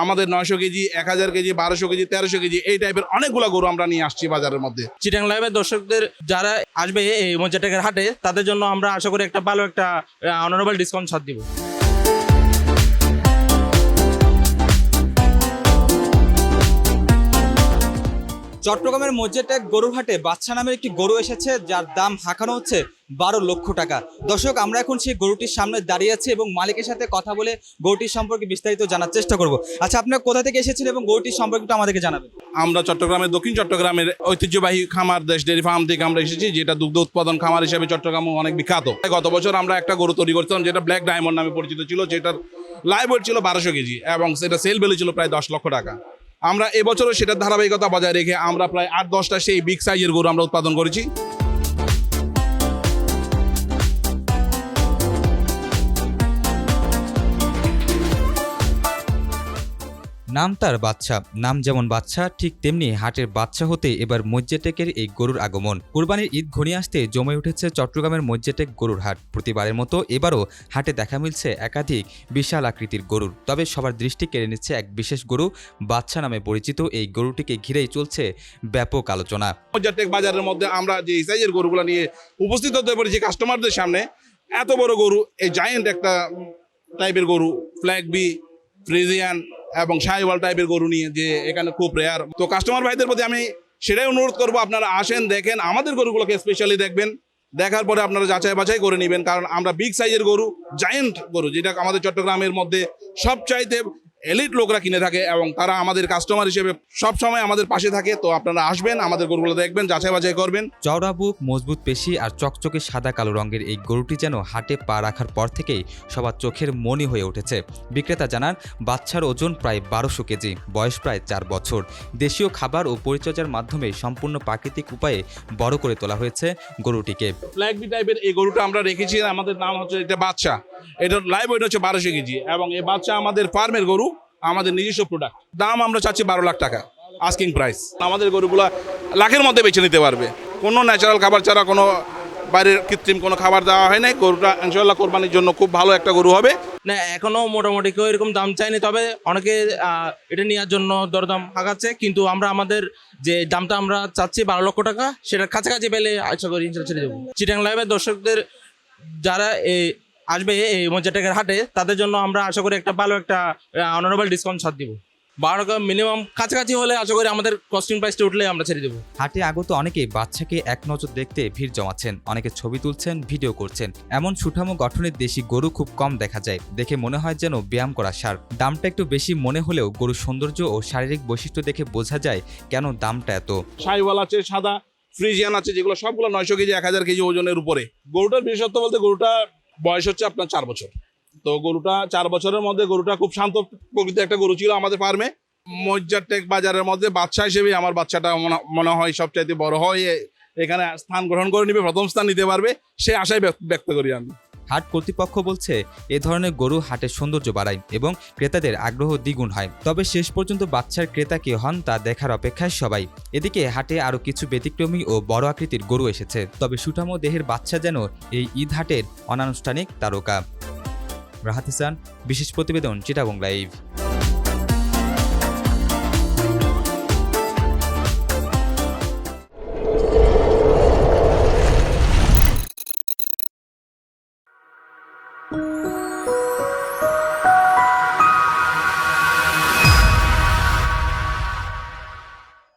আমাদের নয়শো কেজি, এক হাজার কেজি, বারোশো কেজি, তেরোশো কেজি, এই টাইপের অনেকগুলো গরু আমরা নিয়ে আসছি বাজারের মধ্যে। চিটাং লাইভের দর্শকদের যারা আসবে এই মজ্জাটেকের হাটে, তাদের জন্য আমরা আশা করি একটা ভালো একটা অনারেবল ডিসকাউন্ট ছাড় দিব। চট্টগ্রামের মজ্জেটেক গরুর হাটে বাচ্চা নামের একটি গরু এসেছে, যার দাম হাঁকানো হচ্ছে বারো লক্ষ টাকা। দর্শক, আমরা এখন সেই গরুটির সামনে দাঁড়িয়ে আছি এবং মালিকের সাথে কথা বলে গরুটির সম্পর্কে বিস্তারিত জানার চেষ্টা করব। আচ্ছা আপনার কোথা থেকে এসেছেন এবং গরুটির সম্পর্কে আমাদেরকে জানাবেন? আমরা চট্টগ্রামের, দক্ষিণ চট্টগ্রামের ঐতিহ্যবাহী খামার দেশ ডেয়ারি ফার্ম থেকে আমরা এসেছি, যেটা দুগ্ধ উৎপাদন খামার হিসেবে চট্টগ্রাম অনেক বিখ্যাত। গত বছর আমরা একটা গরু তৈরি করছিলাম, যেটা ব্ল্যাক ডায়মন্ড নামে পরিচিত ছিল, যেটার লাইভ ছিল বারোশো কেজি এবং সেটা সেল ভ্যালু ছিল প্রায় দশ লক্ষ টাকা। আমরা এবছরও সেটার ধারাবাহিকতা বজায় রেখে আমরা প্রায় আট দশটা সেই বিগ সাইজের গরু আমরা উৎপাদন করেছি। নাম তার বাচ্চা নাম যেমন বাচ্চা ঠিক তেমনি হাটের বাচ্চা হতে এবার মজ্জেটেকের এই গরুর আগমন। কোরবানির ঈদ ঘনিয়ে আসতে জমে উঠেছে চট্টগ্রামের মজ্জেটেক গরুর হাট। প্রতিবারের মতো এবারও হাটে দেখা মিলছে একাধিক বিশাল আকৃতির গরুর। তবে সবার দৃষ্টি কেড়ে নিচ্ছে এক বিশেষ গরু বাচ্চা নামে পরিচিত এই গরুটিকে ঘিরেই চলছে ব্যাপক আলোচনা। মজ্জারটেক বাজারের মধ্যে আমরা যে সাইজের গরুগুলো নিয়ে উপস্থিত হতে পারি যে কাস্টমারদের সামনে, এত বড় গরু, এই জায়েন্ট একটা টাইপের গরু ফ্ল্যাগ বি ফ্রিজিয়ান এবং শাহিওয়াল টাইপের গরু নিয়ে যে এখানে খুব রেয়ার তো কাস্টমার ভাইদের প্রতি আমি সেটাই অনুরোধ করব, আপনারা আসেন, দেখেন, আমাদের গরুগুলোকে স্পেশালি দেখবেন। দেখার পরে আপনারা যাচাই বাছাই করে নেবেন, কারণ আমরা বিগ সাইজের গরু জায়েন্ট গরু, যেটা আমাদের চট্টগ্রামের মধ্যে সবচাইতে এলিট লোকরা কিনে থাকে এবং তারা আমাদের কাস্টমার হিসেবে সব সময় আমাদের পাশে থাকে। তো আপনারা আসবেন আমাদের গরুগুলো দেখবেন যাচাই বাছাই করবেন। চওড়া বুক মজবুত পেশি আর চকচকে সাদা কালো রঙের এই গরুটি যেন হাটে পা রাখার পর থেকেই সবার চোখের মনি হয়ে উঠেছে। বিক্রেতা জানান বাচ্চার ওজন প্রায় বারোশো কেজি বয়স প্রায় চার বছর। দেশীয় খাবার ও পরিচর্যার মাধ্যমে সম্পূর্ণ প্রাকৃতিক উপায়ে বড় করে তোলা হয়েছে গরুটিকে। ফ্ল্যাগ বি টাইপের এই গরুটা আমরা রেখেছি আমাদের নাম হচ্ছে এটা বাচ্চা এটার লাইভ ওয়েট হচ্ছে বারোশো কেজি এবং এই বাচ্চা আমাদের ফার্মের গরু, আমাদের নিজস্ব প্রোডাক্ট দাম আমরা চাচ্ছি বারো লাখ টাকা আস্কিং প্রাইস আমাদের গরুগুলা লাখের মধ্যে বেছে নিতে পারবে। কোনো ন্যাচারাল খাবার ছাড়া কোনো বাইরের কৃত্রিম কোনো খাবার দেওয়া হয় নাই। গরুটা ইনশাল্লাহ কোরবানির জন্য খুব ভালো একটা গরু হবে। না, এখনও মোটামুটি কেউ এরকম দাম চায়নি, তবে অনেকে এটা নেওয়ার জন্য দরদাম হাঁকাচ্ছে। কিন্তু আমরা আমাদের যে দামটা আমরা চাচ্ছি বারো লক্ষ টাকা, সেটার কাছাকাছি পেলে আশা করি ছেড়ে দেবো। চিটাং লাইভের দর্শকদের, যারা এই আসবে এই মজ্জাটেকের হাটে তাদের জন্য আমরা আশা করি একটা ভালো একটা অনারেবল ডিসকাউন্ট ছাড় দিব। বারো টাকা মিনিমাম কাছাকাছি হলে আশা করি আমাদের কস্টিং প্রাইসটা উঠলে আমরা ছেড়ে দেবো। হাটে আগত অনেকেই বাচ্চাকে এক নজর দেখতে ভিড় জমাচ্ছেন অনেকে ছবি তুলছেন ভিডিও করছেন। এমন সুঠামো গঠনের দেশি গরু খুব কম দেখা যায় দেখে মনে হয় যেন ব্যায়াম করা সার। দামটা একটু বেশি মনে হলেও গরুর সৌন্দর্য ও শারীরিক বৈশিষ্ট্য দেখে বোঝা যায় কেন দামটা এত। শাহিওয়াল আছে সাদা ফ্রিজিয়ান আছে যেগুলো সবগুলো নয়শো কেজি এক হাজার কেজি ওজনের উপরে। গরুটার বিশেষত্ব বলতে গরুটা বয়স হচ্ছে আপনার চার বছর। তো গরুটা চার বছরের মধ্যে গরুটা খুব শান্ত প্রকৃতির একটা গরু ছিল আমাদের ফার্মে। মজ্জার টেক বাজারের মধ্যে বাচ্চা হিসেবে আমার বাচ্চাটা মনে- হয় সবচাইতে বড় হয়। এখানে স্থান গ্রহণ করে নিবে, প্রথম স্থান নিতে পারবে। সে আশাই ব্যক্ত করি আমি। হাট কর্তৃপক্ষ বলছে, এ ধরনের গরু হাটের সৌন্দর্য বাড়ায় এবং ক্রেতাদের আগ্রহ দ্বিগুণ হয়। তবে শেষ পর্যন্ত বাচ্চার ক্রেতা কে হন তা দেখার অপেক্ষায় সবাই। এদিকে হাটে আরও কিছু ব্যতিক্রমী ও বড় আকৃতির গরু এসেছে। তবে সুঠামো দেহের বাচ্চা যেন এই ঈদ হাটের অনানুষ্ঠানিক তারকা। রাহাত বিশেষ প্রতিবেদন চিটাবং লাইভ।